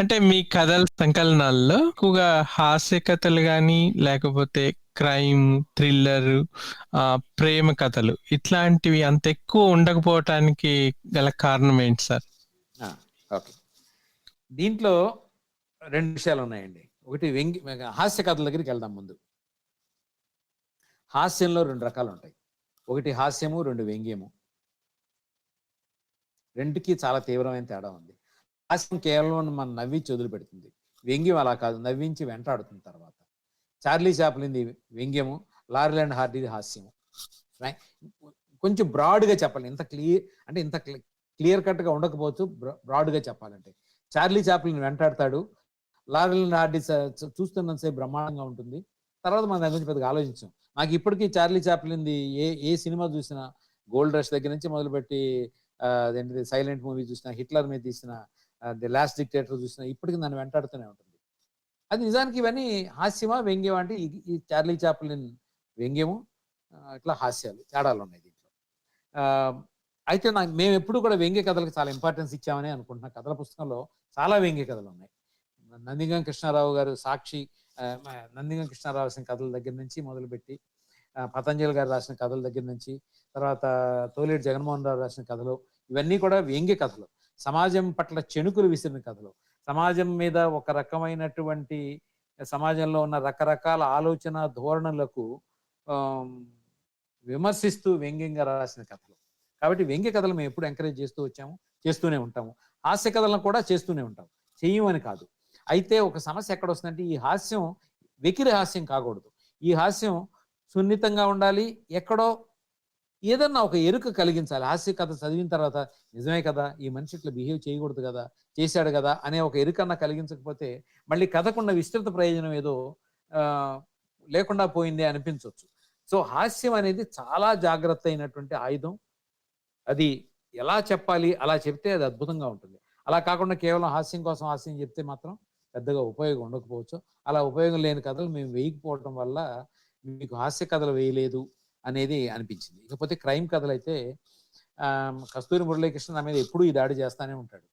అంటే మీ కథల సంకలనాల్లో ఎక్కువగా హాస్య కథలు గాని లేకపోతే క్రైమ్ థ్రిల్లర్ ప్రేమ కథలు ఇట్లాంటివి అంత ఎక్కువ ఉండకపోవటానికి గల కారణం ఏంటి సార్? ఓకే. దీంట్లో రెండు విషయాలు ఉన్నాయండి. ఒకటి వెంగి హాస్య కథల దగ్గరికి వెళ్దాం ముందు. హాస్యంలో రెండు రకాలు ఉంటాయి. ఒకటి హాస్యము రెండు వ్యంగ్యము. రెండుకి చాలా తీవ్రమైన తేడా ఉంది. హాస్యం కేవలం మన నవ్వించి వదిలిపెడుతుంది వ్యంగ్యం అలా కాదు నవ్వించి వెంటాడుతుంది తర్వాత. చార్లీ చాప్లింది వ్యంగ్యము లారెల్ అండ్ హార్డీది హాస్యము. కొంచెం బ్రాడ్గా చెప్పాలి. ఇంత క్లియర్ అంటే ఇంత క్లియర్ కట్గా ఉండకపోవచ్చు బ్రాడ్గా చెప్పాలంటే. చార్లీ చాప్లిన్ వెంటాడతాడు. లారెల్ అండ్ హార్డీ చూస్తున్నంతసేపు బ్రహ్మాండంగా ఉంటుంది. తర్వాత మనం దాని గురించి పెద్దగా ఆలోచించాం. నాకు ఇప్పటికీ చార్లీ చాప్లిన్ది ఏ ఏ సినిమా చూసినా గోల్డ్ రష్ దగ్గర నుంచి మొదలుపెట్టి అదేంటిది సైలెంట్ మూవీ చూసినా హిట్లర్ మీద తీసిన ది లాస్ట్ డిక్టేటర్ చూసినా ఇప్పటికీ నన్ను వెంటాడుతూనే ఉంటుంది. అది నిజానికి ఇవన్నీ హాస్యమా వ్యంగ్యమా అంటే ఈ- చార్లీ చాప్లిన్ వ్యంగ్యము ఇట్లా హాస్యాలు తేడాలు ఉన్నాయి దీంట్లో. అయితే నాకు మేము ఎప్పుడు కూడా వ్యంగ్య కథలకు చాలా ఇంపార్టెన్స్ ఇచ్చామని అనుకుంటున్నా. కథల పుస్తకంలో చాలా వ్యంగ్య కథలు ఉన్నాయి. నందిగం కృష్ణారావు గారు సాక్షి నందిగం కృష్ణారావు రాసిన కథల దగ్గర నుంచి మొదలుపెట్టి పతంజలి గారు రాసిన కథల దగ్గర నుంచి తర్వాత తోలేటి జగన్మోహన్ రావు రాసిన కథలు ఇవన్నీ కూడా వ్యంగ్య కథలు. సమాజం పట్ల చెణుకులు విసిరిన కథలు. సమాజం మీద ఒక రకమైనటువంటి సమాజంలో ఉన్న రకరకాల ఆలోచన ధోరణులకు విమర్శిస్తూ వ్యంగ్యంగా రాసిన కథలు. కాబట్టి వ్యంగ్య కథలు మేము ఎప్పుడు ఎంకరేజ్ చేస్తూ వచ్చాము చేస్తూనే ఉంటాము. హాస్య కథలను కూడా చేస్తూనే ఉంటాం చెయ్యమని కాదు. అయితే ఒక సమస్య ఎక్కడ వస్తుందంటే ఈ హాస్యం వెకిరి హాస్యం కాకూడదు. ఈ హాస్యం సున్నితంగా ఉండాలి ఎక్కడో ఏదన్నా ఒక ఎరుక కలిగించాలి. హాస్య కథ చదివిన తర్వాత నిజమే కదా ఈ మనిషి ఇట్లా బిహేవ్ చేయకూడదు కదా చేశాడు కదా అనే ఒక ఎరుకన్నా కలిగించకపోతే మళ్ళీ కథకున్న విస్తృత ప్రయోజనం ఏదో లేకుండా పోయింది అనిపించవచ్చు సో హాస్యం అనేది చాలా జాగ్రత్త అయినటువంటి ఆయుధం. అది ఎలా చెప్పాలి అలా చెప్తే అది అద్భుతంగా ఉంటుంది. అలా కాకుండా కేవలం హాస్యం కోసం హాస్యం చెప్తే మాత్రం పెద్దగా ఉపయోగం ఉండకపోవచ్చు. అలా ఉపయోగం లేని కథలు మేము వేయకపోవటం వల్ల మీకు హాస్య కథలు వేయలేదు అనేది అనిపించింది. ఇకపోతే క్రైమ్ కథలు అయితే కస్తూరి మురళీకృష్ణ నా మీద ఎప్పుడూ ఈ దాడి చేస్తానే ఉంటాడు.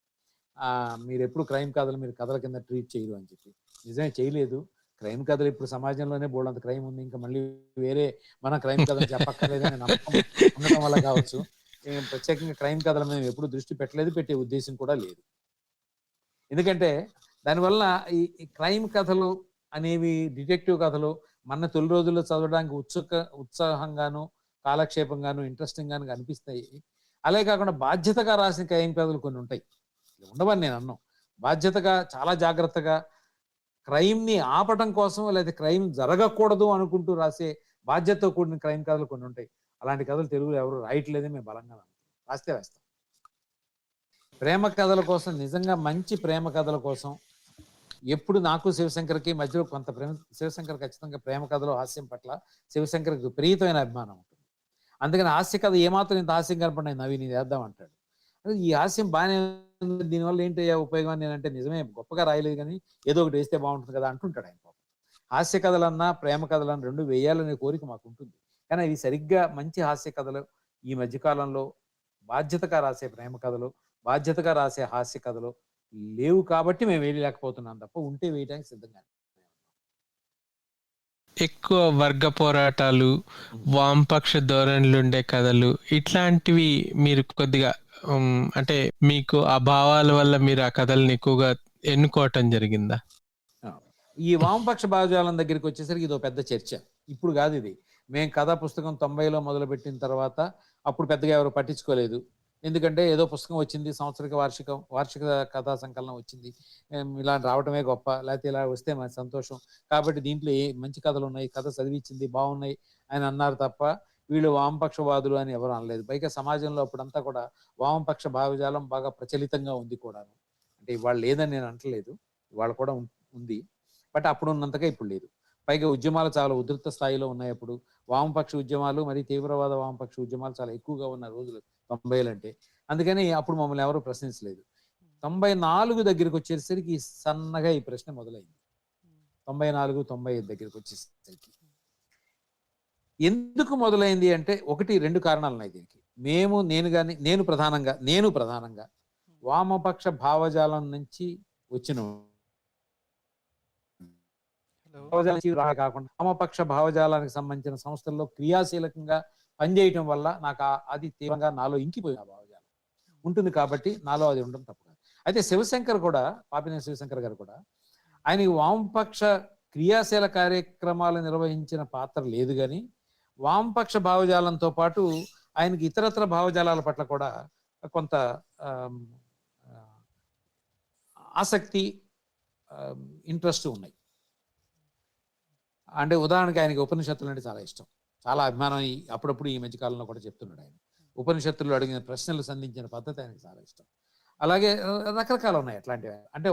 మీరు ఎప్పుడు క్రైమ్ కథలు మీరు కథల కింద ట్రీట్ చేయరు అని చెప్పి. నిజమే చేయలేదు. క్రైమ్ కథలు ఇప్పుడు సమాజంలోనే బోల్డంత క్రైమ్ ఉంది. ఇంకా మళ్ళీ వేరే మన క్రైమ్ కథలు చెప్పక్కర్లేదని నమ్మకం ఉండటం వల్ల కావచ్చు. ప్రత్యేకంగా క్రైమ్ కథల మీద ఎప్పుడు దృష్టి పెట్టలేదు పెట్టే ఉద్దేశం కూడా లేదు. ఎందుకంటే దానివల్ల ఈ క్రైమ్ కథలు అనేవి డిటెక్టివ్ కథలు మన తొలి రోజుల్లో చదవడానికి ఉత్సుక ఉత్సాహంగాను కాలక్షేపంగాను ఇంట్రెస్టింగ్ గాను అనిపిస్తాయి అలాగే కాకుండా బాధ్యతగా రాసిన క్రైమ్ కథలు కొన్ని ఉంటాయి. ఉండవని నేను అన్నాను బాధ్యతగా చాలా జాగ్రత్తగా క్రైమ్ని ఆపటం కోసం లేదా క్రైమ్ జరగకూడదు అనుకుంటూ రాసే బాధ్యతతో కూడిన క్రైమ్ కథలు కొన్ని ఉంటాయి. అలాంటి కథలు తెలుగులో ఎవరు రాయట్లేదని మేము బలంగా రాస్తే రాస్తాం ప్రేమ కథల కోసం నిజంగా మంచి ప్రేమ కథల కోసం ఎప్పుడు నాకు శివశంకర్కి మధ్యలో కొంత ప్రేమ శివశంకర్ ఖచ్చితంగా ప్రేమ కథలో హాస్యం పట్ల శివశంకర్కి విపరీతమైన అభిమానం ఉంటుంది. అందుకని హాస్య కథ ఏమాత్రం ఇంత హాస్యం కనపడినాయి నవి నేను వేద్దాం అంటాడు. ఈ హాస్యం బాగానే ఉంది దీనివల్ల ఏంటి ఉపయోగం నేనంటే నిజమే గొప్పగా రాయలేదు కానీ ఏదో ఒకటి వేస్తే బాగుంటుంది కదా అంటుంటాడు ఆయన పాపం. హాస్య కథలన్నా ప్రేమ కథలన్నా రెండు వేయాలనే కోరిక మాకు ఉంటుంది. కానీ అవి సరిగ్గా మంచి హాస్య కథలు ఈ మధ్యకాలంలో బాధ్యతగా రాసే ప్రేమ కథలు బాధ్యతగా రాసే హాస్య కథలు లేవు కాబట్టి మేము వేయలేకపోతున్నాం తప్ప ఉంటే వేయడానికి సిద్ధంగా ఎక్కువ వర్గ పోరాటాలు వామపక్ష ధోరణులు ఉండే కథలు ఇట్లాంటివి మీరు కొద్దిగా అంటే మీకు ఆ భావాల వల్ల మీరు ఆ కథల్ని ఎక్కువగా ఎన్నుకోవటం జరిగిందా? ఈ వామపక్ష భావజాలం దగ్గరికి వచ్చేసరికి ఇది ఒక పెద్ద చర్చ. ఇప్పుడు కాదు ఇది. మేము కథా పుస్తకం తొంభైలో మొదలుపెట్టిన తర్వాత అప్పుడు పెద్దగా ఎవరు పట్టించుకోలేదు. ఎందుకంటే ఏదో పుస్తకం వచ్చింది సంవత్సరిక వార్షికం వార్షిక కథా సంకలనం వచ్చింది. ఇలా రావటమే గొప్ప లేకపోతే ఇలా వస్తే మన సంతోషం. కాబట్టి దీంట్లో ఏ మంచి కథలు ఉన్నాయి కథ చదివించింది బాగున్నాయి అని అన్నారు తప్ప వీళ్ళు వామపక్షవాదులు అని ఎవరు అనలేదు. పైగా సమాజంలో అప్పుడంతా కూడా వామపక్ష భావజాలం బాగా ప్రచలితంగా ఉంది కూడాను. అంటే ఇవాళ లేదని నేను అంటలేదు ఇవాళ కూడా ఉంది. బట్ అప్పుడు ఉన్నంతగా ఇప్పుడు లేదు. పైగా ఉద్యమాలు చాలా ఉధృత స్థాయిలో ఉన్నాయి అప్పుడు. వామపక్ష ఉద్యమాలు మరియు తీవ్రవాద వామపక్ష ఉద్యమాలు చాలా ఎక్కువగా ఉన్న రోజులు. తొంభైలు అంటే అందుకని అప్పుడు మమ్మల్ని ఎవరు ప్రశ్నించలేదు. తొంభై నాలుగు దగ్గరికి వచ్చేసరికి సన్నగా ఈ ప్రశ్న మొదలైంది. తొంభై నాలుగు తొంభై ఐదు దగ్గరికి వచ్చేసరికి ఎందుకు మొదలైంది అంటే ఒకటి రెండు కారణాలు ఉన్నాయి దీనికి. మేము నేను కానీ నేను ప్రధానంగా నేను ప్రధానంగా వామపక్ష భావజాలం నుంచి వచ్చిన భావజాలం కాకుండా వామపక్ష భావజాలానికి సంబంధించిన సంస్థల్లో క్రియాశీలకంగా పనిచేయటం వల్ల నాకు ఆ- అది తీవ్రంగా నాలో ఇంకిపోయిన భావజాలం. ఉంటుంది కాబట్టి నాలో అది ఉండడం తప్పు కాదు. అయితే శివశంకర్ కూడా పాపినేని శివశంకర్ గారు కూడా ఆయనకి వామపక్ష క్రియాశీల కార్యక్రమాలు నిర్వహించిన పాత్ర లేదు కానీ వామపక్ష భావజాలంతో పాటు ఆయనకి ఇతరత్ర భావజాలాల పట్ల కూడా కొంత ఆసక్తి ఇంట్రెస్ట్ ఉన్నాయి. అంటే ఉదాహరణకి ఆయనకి ఉపనిషత్తులు అంటే చాలా ఇష్టం. చాలా అభిమానం అప్పుడప్పుడు ఈ మధ్యకాలంలో కూడా చెప్తున్నాడు ఆయన. ఉపనిషత్తుల్లో అడిగిన ప్రశ్నలు సంధించిన పద్ధతి ఆయనకు చాలా ఇష్టం. అలాగే రకరకాలు ఉన్నాయి అట్లాంటివి. అంటే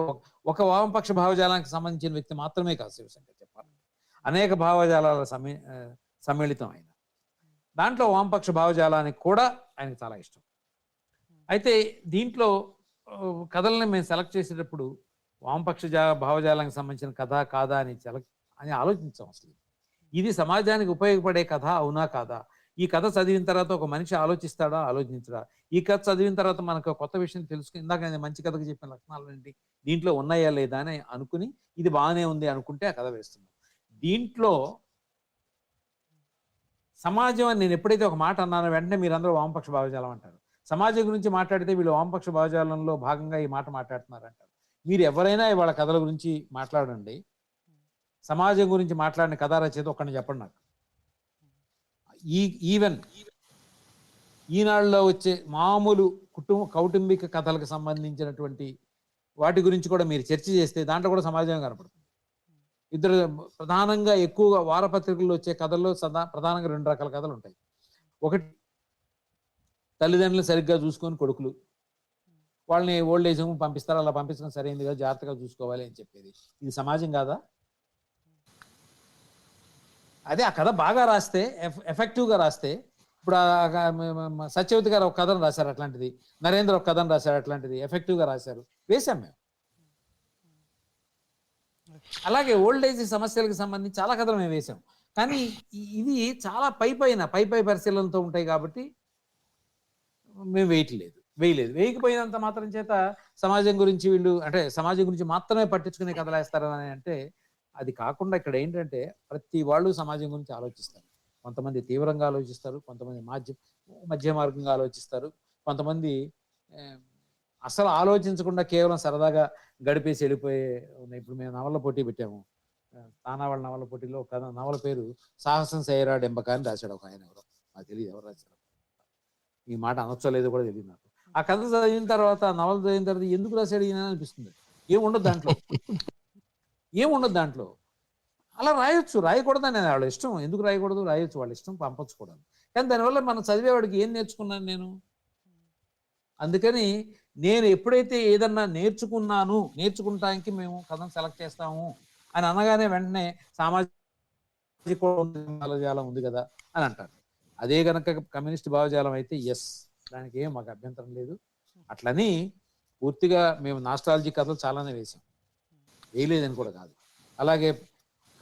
ఒక- వామపక్ష భావజాలానికి సంబంధించిన వ్యక్తి మాత్రమే కాదు శివశంకర్ చెప్పాలి అనేక భావజాలాల సమ్మి సమ్మిళితం ఆయన. దాంట్లో వామపక్ష భావజాలానికి కూడా ఆయనకు చాలా ఇష్టం. అయితే దీంట్లో కథల్ని మేము సెలెక్ట్ చేసేటప్పుడు వామపక్ష జా భావజాలానికి సంబంధించిన కథ కాదా అని సెలెక్ట్ అని ఆలోచించాం అసలు. ఇది సమాజానికి ఉపయోగపడే కథ అవునా కాదా? ఈ కథ చదివిన తర్వాత ఒక మనిషి ఆలోచిస్తాడా? ఆలోచించడా? ఈ కథ చదివిన తర్వాత మనకు కొత్త విషయం తెలుసుకుని ఇందాక నేను మంచి కథకు చెప్పిన లక్షణాలు ఏంటి? దీంట్లో ఉన్నాయా లేదా అని అనుకుని ఇది బాగానే ఉంది అనుకుంటే ఆ కథ వేస్తున్నాం. దీంట్లో సమాజం అని నేను ఎప్పుడైతే ఒక మాట అన్నానో వెంటనే మీరందరూ వామపక్ష భావజాలం అంటారు. సమాజం గురించి మాట్లాడితే వీళ్ళు వామపక్ష భావజాలంలో భాగంగా ఈ మాట మాట్లాడుతున్నారు అంటారు మీరు ఎవరైనా వాళ్ళ కథల గురించి మాట్లాడండి. సమాజం గురించి మాట్లాడిన కథా రచయిత ఒక్కడిని చెప్పండి నాకు. ఈ ఈవెన్ ఈనాళ్ళలో వచ్చే మామూలు కుటుంబ కౌటుంబిక కథలకు సంబంధించినటువంటి వాటి గురించి కూడా మీరు చర్చ చేస్తే దాంట్లో కూడా సమాజం కనపడుతుంది. ఇద్దరు ప్రధానంగా ఎక్కువగా వారపత్రికల్లో వచ్చే కథల్లో సదా ప్రధానంగా రెండు రకాల కథలు ఉంటాయి. ఒకటి తల్లిదండ్రులు సరిగ్గా చూసుకొని కొడుకులు. వాళ్ళని ఓల్డ్ ఏజ్ హోమ్ పంపిస్తారు అలా పంపించడం సరైంది కదా జాగ్రత్తగా చూసుకోవాలి అని చెప్పేది. ఇది సమాజం కాదా? అదే ఆ కథ బాగా రాస్తే ఎఫ్- ఎఫెక్టివ్గా రాస్తే ఇప్పుడు సత్యవతి గారు ఒక కథను రాశారు అట్లాంటిది. నరేంద్ర ఒక కథను రాశారు అట్లాంటిది. ఎఫెక్టివ్గా రాశారు. వేశాం మేము. అలాగే ఓల్డ్ ఏజ్ సమస్యలకు సంబంధించి చాలా కథలు మేము వేసాం కానీ ఇది చాలా పై పైన పై పై పరిశీలనతో ఉంటాయి కాబట్టి మేము వేయట్లేదు. వేయలేదు. వేయకపోయినంత మాత్రం చేత సమాజం గురించి వీళ్ళు అంటే సమాజం గురించి మాత్రమే పట్టించుకునే కథలు వేస్తారని అంటే అది కాకుండా ఇక్కడ ఏంటంటే ప్రతి వాళ్ళు సమాజం గురించి ఆలోచిస్తారు. కొంతమంది తీవ్రంగా ఆలోచిస్తారు కొంతమంది మాధ్య మధ్య మార్గంగా ఆలోచిస్తారు కొంతమంది అసలు ఆలోచించకుండా కేవలం సరదాగా గడిపేసి వెళ్ళిపోయే ఉన్నాయి. ఇప్పుడు మేము నవల పోటీ పెట్టాము. తానా తానావాళ్ళ నవల పోటీలో ఒక కథ నవల పేరు సాహసం చేయరాడు ఎంబక అని రాశాడు ఒక ఆయన ఎవరో. నాకు తెలియదు ఎవరు రాశారు. ఈ మాట అనొచ్చలేదు కూడా తెలియదు నాకు. ఆ కథ చదివిన తర్వాత నవల చదివిన తర్వాత ఎందుకు రాశాడు ఈయన అనిపిస్తుంది. ఏముండదు దాంట్లో? ఏముండదు దాంట్లో? అలా రాయొచ్చు. రాయకూడదని వాళ్ళ ఇష్టం. ఎందుకు రాయకూడదు? రాయొచ్చు. వాళ్ళ ఇష్టం పంపచ్చు కూడా. కానీ దానివల్ల మనం చదివేవాడికి ఏం నేర్చుకున్నాను నేను? అందుకని నేను ఎప్పుడైతే ఏదన్నా నేర్చుకున్నాను నేర్చుకుంటానికి మేము కథను సెలెక్ట్ చేస్తాము అని అనగానే వెంటనే సామాజిక భావజాలం ఉంది కదా అని అంటారు. అదే గనక కమ్యూనిస్ట్ భావజాలం అయితే ఎస్ దానికి ఏం మాకు అభ్యంతరం లేదు. అట్లని పూర్తిగా మేము నాస్ట్రాలజీ కథలు చాలానే వేసాం. వేయలేదని కూడా కాదు. అలాగే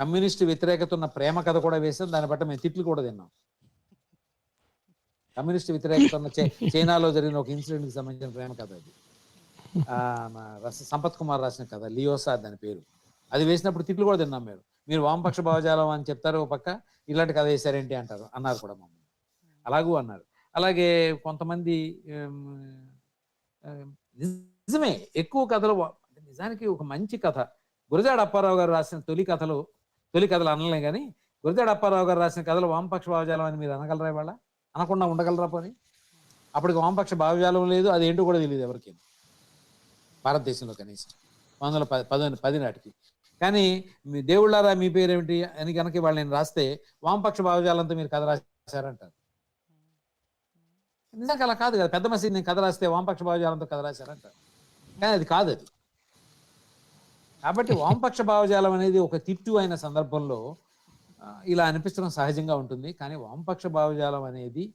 కమ్యూనిస్ట్ వ్యతిరేకత ఉన్న ప్రేమ కథ కూడా వేసాం దాన్ని బట్టి మేము తిట్లు కూడా తిన్నాం. కమ్యూనిస్ట్ వ్యతిరేకత ఉన్న చైనాలో జరిగిన ఒక ఇన్సిడెంట్కి సంబంధించిన ప్రేమ కథ అది. ఆ, సంపత్ కుమార్ రాసిన కథ లియోసా దాని పేరు. అది వేసినప్పుడు తిట్లు కూడా తిన్నాం మీరు మీరు వామపక్ష భావజాలం అని చెప్తారు ఒక పక్క ఇలాంటి కథ వేశారేంటి అంటారు. అన్నారు కూడా మమ్మల్ని. అలాగూ అన్నారు. అలాగే కొంతమంది నిజమే. ఎక్కువ కథలు నిజానికి ఒక మంచి కథ. గురజాడ అప్పారావు గారు రాసిన తొలి కథలు తొలి కథలు అనలే కానీ గురజాడ అప్పారావు గారు రాసిన కథలు వామపక్ష భావజాలం అని మీరు అనగలరా ఇవాళ? అనకుండా ఉండగలరా పోనీ? అప్పటికి వామపక్ష భావజాలం లేదు అది ఏంటో కూడా తెలియదు ఎవరికి. భారతదేశంలో కనీసం. వందల పది పది పది నాటికి. కానీ మీ దేవుళ్ళారా మీ పేరేమిటి అని కనుక వాళ్ళు నేను రాస్తే వామపక్ష భావజాలంతో మీరు కథ రాశారంటారు. నిజంగా అలా కాదు కదా. పెద్ద మసీద్ నేను కథ రాస్తే వామపక్ష భావజాలంతో కథ రాశారంటారు. కానీ అది కాదు అది. కాబట్టి వామపక్ష భావజాలం అనేది ఒక తిట్టు అయిన సందర్భంలో ఇలా అనిపించడం సహజంగా ఉంటుంది. కానీ వామపక్ష భావజాలం అనేది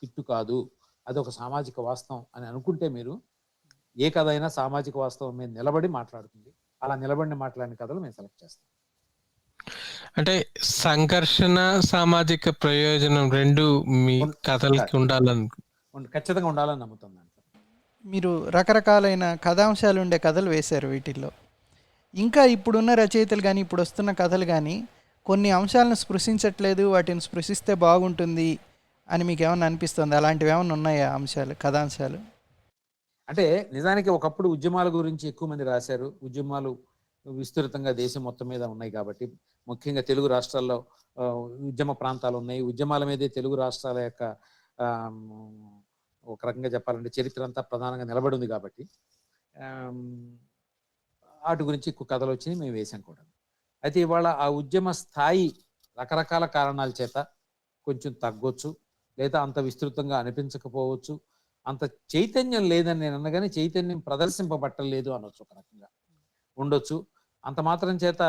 తిట్టు కాదు. అది ఒక సామాజిక వాస్తవం అని అనుకుంటే మీరు ఏ కథ అయినా సామాజిక వాస్తవం మీద నిలబడి మాట్లాడుతుంది. అలా నిలబడి మాట్లాడిన కథలు మేము సెలెక్ట్ చేస్తాం. అంటే సంఘర్షణ సామాజిక ప్రయోజనం రెండు మీ కథలకి ఉండాలను ఉండ- ఖచ్చితంగా ఉండాలని నమ్ముతాం దాంట్లో. మీరు రకరకాలైన కథాంశాలు ఉండే కథలు వేశారు వీటిల్లో. ఇంకా ఇప్పుడున్న రచయితలు కానీ ఇప్పుడు వస్తున్న కథలు కానీ కొన్ని అంశాలను స్పృశించట్లేదు వాటిని స్పృశిస్తే బాగుంటుంది అని మీకు ఏమైనా అనిపిస్తుంది? అలాంటివి ఏమైనా ఉన్నాయా అంశాలు కథాంశాలు? అంటే నిజానికి ఒకప్పుడు ఉద్యమాల గురించి ఎక్కువ మంది రాశారు. ఉద్యమాలు విస్తృతంగా దేశం మొత్తం మీద ఉన్నాయి కాబట్టి ముఖ్యంగా తెలుగు రాష్ట్రాల్లో ఉద్యమ ప్రాంతాలు ఉన్నాయి. ఉద్యమాల మీదే తెలుగు రాష్ట్రాల యొక్క ఒక రకంగా చెప్పాలంటే చరిత్ర అంతా ప్రధానంగా నిలబడి ఉంది కాబట్టి వాటి గురించి ఎక్కువ కథలు వచ్చినాయి మేము వేసాం కూడా. అయితే ఇవాళ ఆ ఉద్యమ స్థాయి రకరకాల కారణాల చేత కొంచెం తగ్గొచ్చు లేదా అంత విస్తృతంగా అనిపించకపోవచ్చు అంత చైతన్యం లేదని నేను అనగానే చైతన్యం ప్రదర్శింపబట్టలేదు అనొచ్చు ఒక రకంగా. ఉండొచ్చు. అంత మాత్రం చేత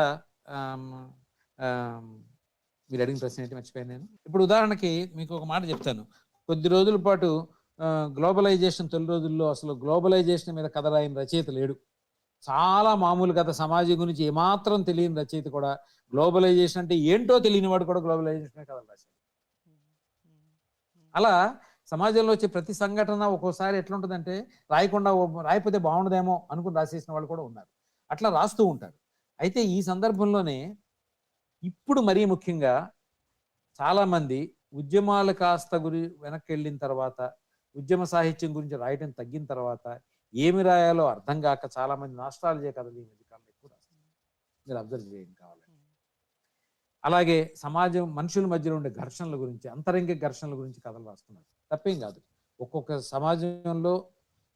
మీరు అడిగిన ప్రశ్న ఏంటి మర్చిపోయాను నేను. ఇప్పుడు ఉదాహరణకి మీకు ఒక మాట చెప్తాను. కొద్ది రోజుల పాటు గ్లోబలైజేషన్ తొలి రోజుల్లో అసలు గ్లోబలైజేషన్ మీద కథ రాయని రచయిత లేడు. చాలా మామూలు కథ. సమాజం గురించి ఏమాత్రం తెలియని రచయిత కూడా గ్లోబలైజేషన్ అంటే ఏంటో తెలియని వాడు కూడా గ్లోబలైజేషన్ కథలు రాశాడు. అలా సమాజంలో వచ్చే ప్రతి సంఘటన ఒక్కోసారి ఎట్లుంటుందంటే రాయకుండా రాయకపోతే బాగుండదేమో అనుకుని రాసేసిన వాళ్ళు కూడా ఉన్నారు. అట్లా రాస్తూ ఉంటారు. అయితే ఈ సందర్భంలోనే ఇప్పుడు మరీ ముఖ్యంగా చాలా మంది ఉద్యమాలు కాస్త గురి వెనక్కి వెళ్ళిన తర్వాత ఉద్యమ సాహిత్యం గురించి రాయటం తగ్గిన తర్వాత ఏమి రాయాలో అర్థం కాక చాలా మంది నాస్ట్రాలజీ కథలు ఈ మధ్యకాలంలో ఎక్కువ మీరు అబ్జర్వ్ చేయండి కావాలంటే అలాగే సమాజం మనుషుల మధ్యలో ఉండే ఘర్షణల గురించి అంతరంగ ఘర్షణల గురించి కథలు రాస్తున్నారు. తప్పేం కాదు. ఒక్కొక్క సమాజంలో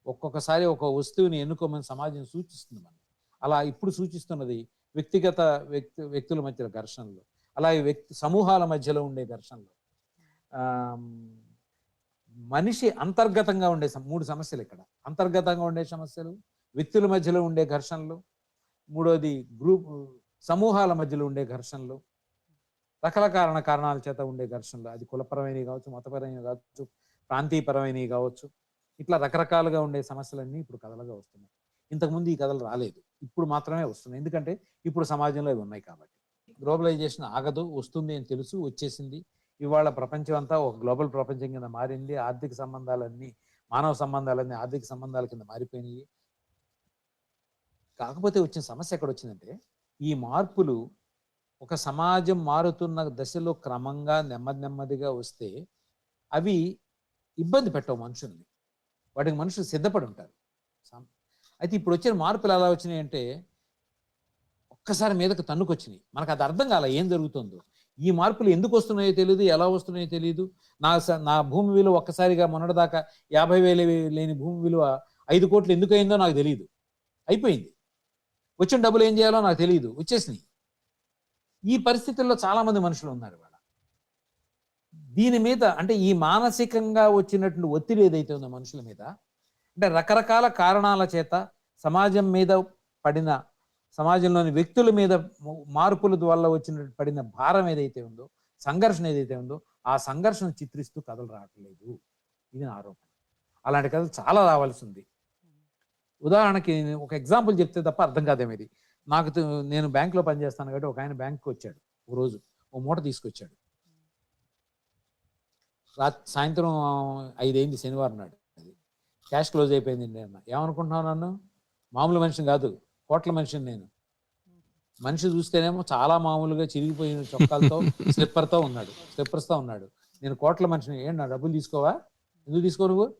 ఒక్కొక్కసారి ఒక వస్తువుని ఎన్నుకోమని సమాజం సూచిస్తుంది మనం అలా ఇప్పుడు సూచిస్తున్నది వ్యక్తిగత వ్యక్తి వ్యక్తుల మధ్యలో ఘర్షణలు. అలాగే వ్యక్తి సమూహాల మధ్యలో ఉండే ఘర్షణలు. మనిషి అంతర్గతంగా ఉండే మూడు సమస్యలు ఇక్కడ. అంతర్గతంగా ఉండే సమస్యలు వ్యక్తుల మధ్యలో ఉండే ఘర్షణలు మూడోది గ్రూప్ సమూహాల మధ్యలో ఉండే ఘర్షణలు రకరకాల కారణాల చేత ఉండే ఘర్షణలు. అది కులపరమైనవి కావచ్చు మతపరమైనవి కావచ్చు ప్రాంతీయపరమైనవి కావచ్చు. ఇట్లా రకరకాలుగా ఉండే సమస్యలన్నీ ఇప్పుడు కథలుగా వస్తున్నాయి. ఇంతకుముందు ఈ కథలు రాలేదు. ఇప్పుడు మాత్రమే వస్తున్నాయి. ఎందుకంటే ఇప్పుడు సమాజంలో ఇవి ఉన్నాయి కాబట్టి. గ్లోబలైజేషన్ ఆగదు వస్తుంది అని తెలుసు వచ్చేసింది. ఇవాళ ప్రపంచం అంతా ఒక గ్లోబల్ ప్రపంచం కింద మారింది. ఆర్థిక సంబంధాలన్నీ మానవ సంబంధాలన్నీ ఆర్థిక సంబంధాల కింద మారిపోయినాయి. కాకపోతే వచ్చిన సమస్య ఎక్కడ వచ్చిందంటే ఈ మార్పులు ఒక సమాజం మారుతున్న దశలో క్రమంగా నెమ్మది నెమ్మదిగా వస్తే అవి ఇబ్బంది పెట్టవు మనుషుల్ని. వాటికి మనుషులు సిద్ధపడి ఉంటారు. అయితే ఇప్పుడు వచ్చిన మార్పులు ఎలా వచ్చినాయి అంటే ఒక్కసారి మీదకి తన్నుకొచ్చినాయి. మనకు అది అర్థం కాల ఏం జరుగుతుందో. ఈ మార్పులు ఎందుకు వస్తున్నాయో తెలియదు ఎలా వస్తున్నాయో తెలియదు నా స- నా భూమి విలువ ఒక్కసారిగా మొన్నటిదాకా యాభై వేలు లేని భూమి విలువ ఐదు కోట్లు ఎందుకు అయిందో నాకు తెలియదు అయిపోయింది. వచ్చిన డబ్బులు ఏం చేయాలో నాకు తెలియదు వచ్చేసినాయి. ఈ పరిస్థితుల్లో చాలామంది మనుషులు ఉన్నారు ఇవాళ. దీని మీద అంటే ఈ మానసికంగా వచ్చినటువంటి ఒత్తిడి ఏదైతే ఉందో మనుషుల మీద అంటే రకరకాల కారణాల చేత సమాజం మీద పడిన సమాజంలోని వ్యక్తుల మీద మార్పుల వల్ల వచ్చిన పడిన భారం ఏదైతే ఉందో సంఘర్షణ ఏదైతే ఉందో ఆ సంఘర్షణ చిత్రిస్తూ కథలు రావట్లేదు. ఇది నా ఆరోపణ. అలాంటి కథలు చాలా రావాల్సి ఉంది. ఉదాహరణకి నేను ఒక ఎగ్జాంపుల్ చెప్తే తప్ప అర్థం కాదేమో ఇది నాకు నేను బ్యాంకులో పనిచేస్తాను కాబట్టి ఒక ఆయన బ్యాంకుకి వచ్చాడు ఒక రోజు. ఓ మూట తీసుకొచ్చాడు. రాత్రి సాయంత్రం ఐదైంది శనివారం నాడు అది. క్యాష్ క్లోజ్ అయిపోయింది అన్న. ఏమనుకుంటున్నావు నన్ను? మామూలు మనిషిని కాదు. కోట్ల మనిషిని నేను. మనిషి చూస్తేనేమో చాలా మామూలుగా చిరిగిపోయిన చొక్కాలతో స్లిప్పర్తో ఉన్నాడు స్లిప్పర్స్తో ఉన్నాడు. నేను కోట్ల మనిషిని ఏంటి నా డబ్బులు తీసుకోవా? ఎందుకు తీసుకో నువ్వు?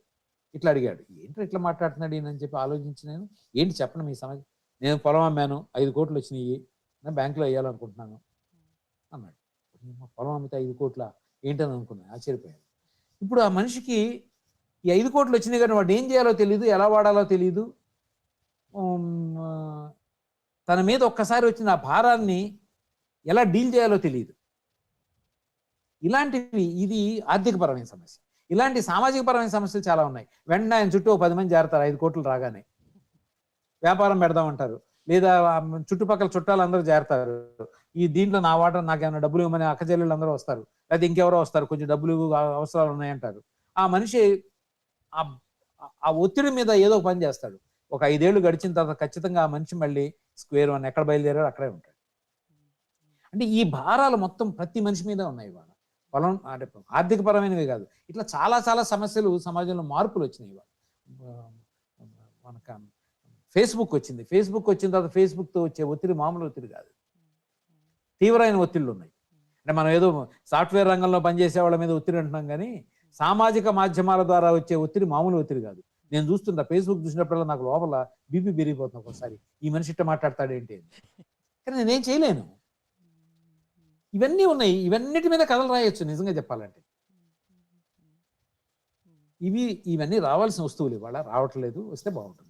ఇట్లా అడిగాడు. ఏంటో ఇట్లా మాట్లాడుతున్నాడు అని చెప్పి ఆలోచించి నేను ఏంటి చెప్పను మీ సమస్య? నేను పొలం అమ్మాను ఐదు కోట్లు వచ్చినాయి నేను బ్యాంకులో వేయాలనుకుంటున్నాను. అన్నాడు. "అమ్మా, పొలం అమ్మితే ఐదు కోట్ల? ఏంటని అనుకున్నాను ఆశ్చర్యపోయాను. ఇప్పుడు ఆ మనిషికి ఈ ఐదు కోట్లు వచ్చినాయి కానీ వాడు ఏం చేయాలో తెలియదు ఎలా వాడాలో తెలియదు తన మీద ఒక్కసారి వచ్చిన ఆ భారాన్ని ఎలా డీల్ చేయాలో తెలియదు ఇలాంటివి ఇది ఆర్థికపరమైన సమస్య. ఇలాంటి సామాజిక పరమైన సమస్యలు చాలా ఉన్నాయి. వెంటనే ఆయన చుట్టూ ఒక పది మంది చేరతారు ఐదు కోట్లు రాగానే. వ్యాపారం పెడదామంటారు లేదా చుట్టుపక్కల చుట్టాలు అందరూ చేరతారు ఈ దీంట్లో నా వాట నాకేమైనా డబ్బులు ఇవ్వమని అక్క చెల్లెళ్ళు అందరూ వస్తారు. లేదా ఇంకెవరో వస్తారు కొంచెం డబ్బులు అవసరాలు ఉన్నాయంటారు. ఆ మనిషి ఆ ఒత్తిడి మీద ఏదో పని చేస్తాడు. ఒక ఐదేళ్ళు గడిచిన తర్వాత ఖచ్చితంగా ఆ మనిషి మళ్ళీ స్క్వేర్ వన్ ఎక్కడ బయలుదేరారో అక్కడే ఉంటాడు. అంటే ఈ భారాలు మొత్తం ప్రతి మనిషి మీద ఉన్నాయి ఇవాళ. పొలం అంటే ఆర్థిక పరమైనవి కాదు. ఇట్లా చాలా చాలా సమస్యలు సమాజంలో మార్పులు వచ్చినాయి ఇవాళ. మనకు ఫేస్బుక్ వచ్చింది. ఫేస్బుక్ వచ్చిన తర్వాత ఫేస్బుక్తో వచ్చే ఒత్తిడి మామూలు ఒత్తిడి కాదు. తీవ్రమైన ఒత్తిళ్ళు ఉన్నాయి. అంటే మనం ఏదో సాఫ్ట్వేర్ రంగంలో పనిచేసే వాళ్ళ మీద ఒత్తిడి అంటున్నాం కానీ సామాజిక మాధ్యమాల ద్వారా వచ్చే ఒత్తిడి మామూలు ఒత్తిడి కాదు. నేను చూస్తున్నా ఫేస్బుక్ చూసినప్పుడల్లా నాకు లోపల బీపీ పెరిగిపోతుంది ఒకసారి ఈ మనిషి ఇట్ట మాట్లాడతాడేంటి అని. కానీ నేనేం చేయలేను. ఇవన్నీ ఉన్నాయి. ఇవన్నిటి మీద కథలు రాయొచ్చు నిజంగా చెప్పాలంటే. ఇవి ఇవన్నీ రావాల్సిన వస్తువులు ఇవాళ రావట్లేదు వస్తే బాగుంటుంది.